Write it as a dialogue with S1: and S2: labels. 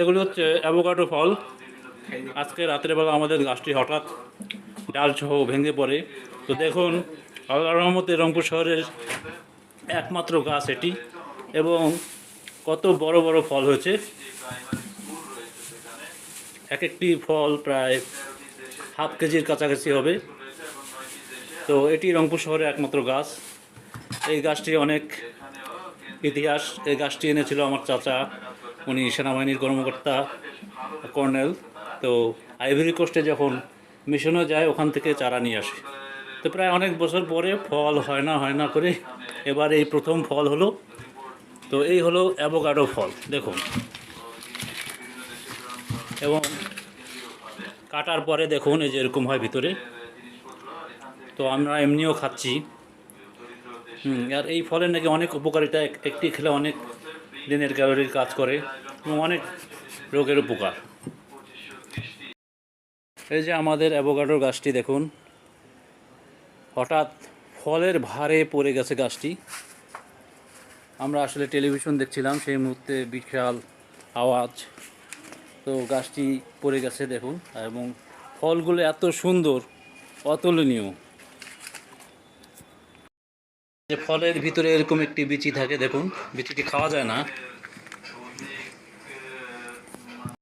S1: এগুলি হচ্ছে অ্যাভোকাডো ফল। আজকে রাতের বেলা আমাদের গাছটি হঠাৎ ডাল সহ ভেঙে পড়ে। তো দেখুন, আল্লাহ রহমতে রংপুর শহরের একমাত্র গাছ এটি এবং কত বড় বড় ফল হয়েছে। এক একটি ফল প্রায় হাফ কেজির কাছাকাছি হবে। তো এটি রংপুর শহরের একমাত্র গাছ। এই গাছটি অনেক ইতিহাস। এই গাছটি এনেছিল আমার চাচা উনি সেনাবাহিনীর কর্মকর্তা, কর্নেল। তো আইভরি কোস্টে যখন মিশনে যায়, ওখান থেকে চারা নিয়ে আসে। তো প্রায় অনেক বছর পরে ফল হয় না হয় না করে এবার এই প্রথম ফল হলো। তো এই হলো অ্যাভোকাডো ফল, দেখুন। এবং কাটার পরে দেখুন, এই যে এরকম হয় ভিতরে। তো আমরা এমনিও খাচ্ছি। হুম, আর এই ফলের নাকি অনেক উপকারিতা এক- একটি খেলে অনেক দিনের ক্যালোরির কাজ করে এবং অনেক রোগের উপকার। এই যে আমাদের অ্যাভোকাডোর গাছটি দেখুন, হঠাৎ ফলের ভারে পড়ে গেছে গাছটি। আমরা আসলে টেলিভিশন দেখছিলাম, সেই মুহূর্তে বিশাল আওয়াজ। তো গাছটি পড়ে গেছে দেখুন, এবং ফলগুলো এত সুন্দর, অতুলনীয়। যে ফলের ভিতরে এরকম একটি বিচি থাকে দেখুন বিচিটি খাওয়া যায় না।